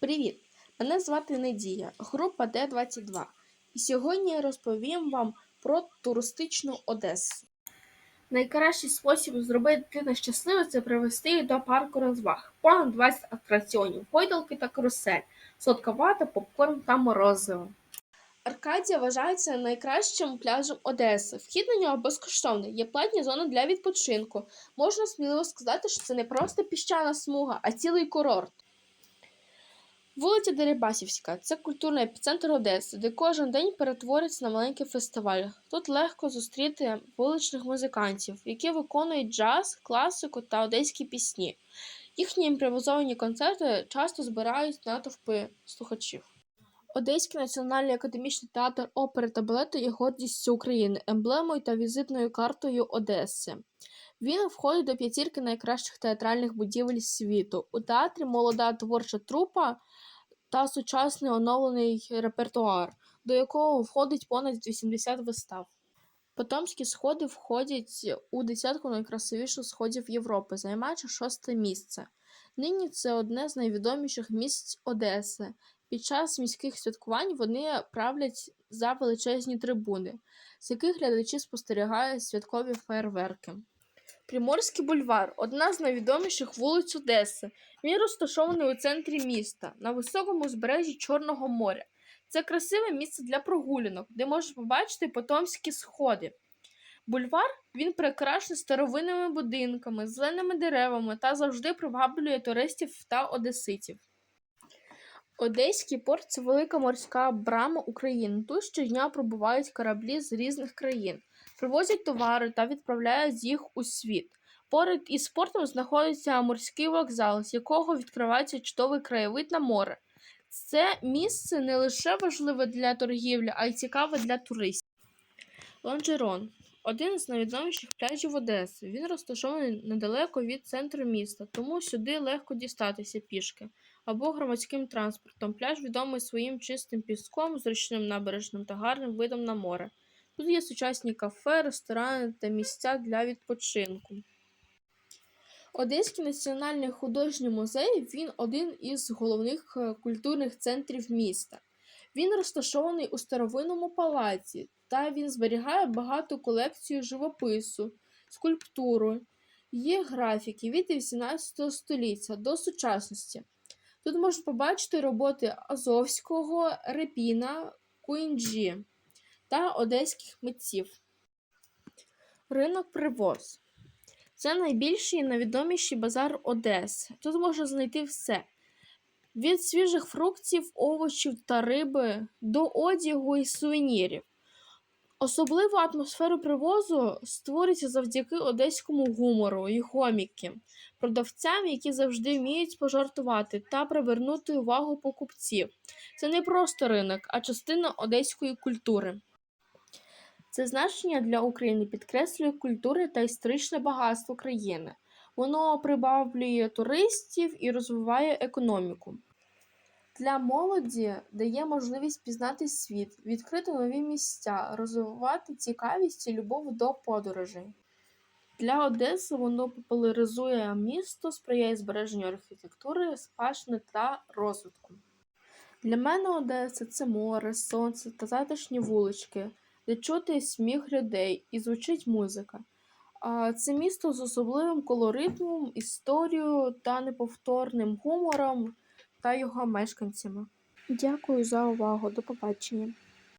Привіт! Мене звати Надія, група Д22. І сьогодні я розповім вам про туристичну Одесу. Найкращий спосіб зробити дитину щасливою це привести її до парку розваг. Понад 20 атракціонів, гойдалки та карусель, сладковата, попкорн та морозиво. Аркадія вважається найкращим пляжем Одеси. Вхід на нього безкоштовний. Є платні зони для відпочинку. Можна сміливо сказати, що це не просто піщана смуга, а цілий курорт. Вулиця Дерибасівська це культурний епіцентр Одеси, де кожен день перетворюється на маленький фестиваль. Тут легко зустріти вуличних музикантів, які виконують джаз, класику та одеські пісні. Їхні імпровізовані концерти часто збирають натовпи слухачів. Одеський національний академічний театр опери та балету є гордістю України, емблемою та візитною картою Одеси. Він входить до п'ятірки найкращих театральних будівель світу. У театрі молода творча трупа та сучасний оновлений репертуар, до якого входить понад 80 вистав. Потомські сходи входять у десятку найкрасивіших сходів Європи, займаючи шосте місце. Нині це одне з найвідоміших місць Одеси. Під час міських святкувань вони правлять за величезні трибуни, з яких глядачі спостерігають святкові фейерверки. Приморський бульвар одна з найвідоміших вулиць Одеси. Він розташований у центрі міста на високому узбережжі Чорного моря. Це красиве місце для прогулянок, де можна побачити потомські сходи. Бульвар він прикрашений старовинними будинками, зеленими деревами та завжди приваблює туристів та одеситів. Одеський порт це велика морська брама України. Тут щодня прибувають кораблі з різних країн, привозять товари та відправляють їх у світ. Поряд із портом знаходиться морський вокзал, з якого відкривається чудовий краєвид на море. Це місце не лише важливе для торгівлі, а й цікаве для туристів. Лонжерон один з найвідоміших пляжів Одеси. Він розташований недалеко від центру міста, тому сюди легко дістатися пішки або громадським транспортом. Пляж відомий своїм чистим піском, зручним набережним та гарним видом на море. Тут є сучасні кафе, ресторани та місця для відпочинку. Одеський національний художній музей він один із головних е, культурних центрів міста. Він розташований у старовинному палаці, та він зберігає багату колекцію живопису, скульптуру, є графіки від 18 століття до сучасності. Тут можна побачити роботи Азовського, Репіна, Куінджі та одеських митців. Ринок привоз. Це найбільший і найвідоміший базар Одеси. Тут можна знайти все: від свіжих фруктів, овочів та риби до одягу і сувенірів. Особливу атмосферу привозу створюється завдяки одеському гумору і гоміки, продавцям, які завжди вміють пожартувати та привернути увагу покупців. Це не просто ринок, а частина одеської культури. Це значення для України підкреслює культури та історичне багатство країни. Воно прибавлює туристів і розвиває економіку. Для молоді дає можливість пізнати світ, відкрити нові місця, розвивати цікавість і любов до подорожей. Для Одеси воно популяризує місто, сприяє збереженню архітектури, спадщини та розвитку. Для мене Одеса це море, сонце та затишні вулички, де чути сміх людей і звучить музика. Це місто з особливим колоритмом, історією та неповторним гумором та його мешканцями. Дякую за увагу. До побачення.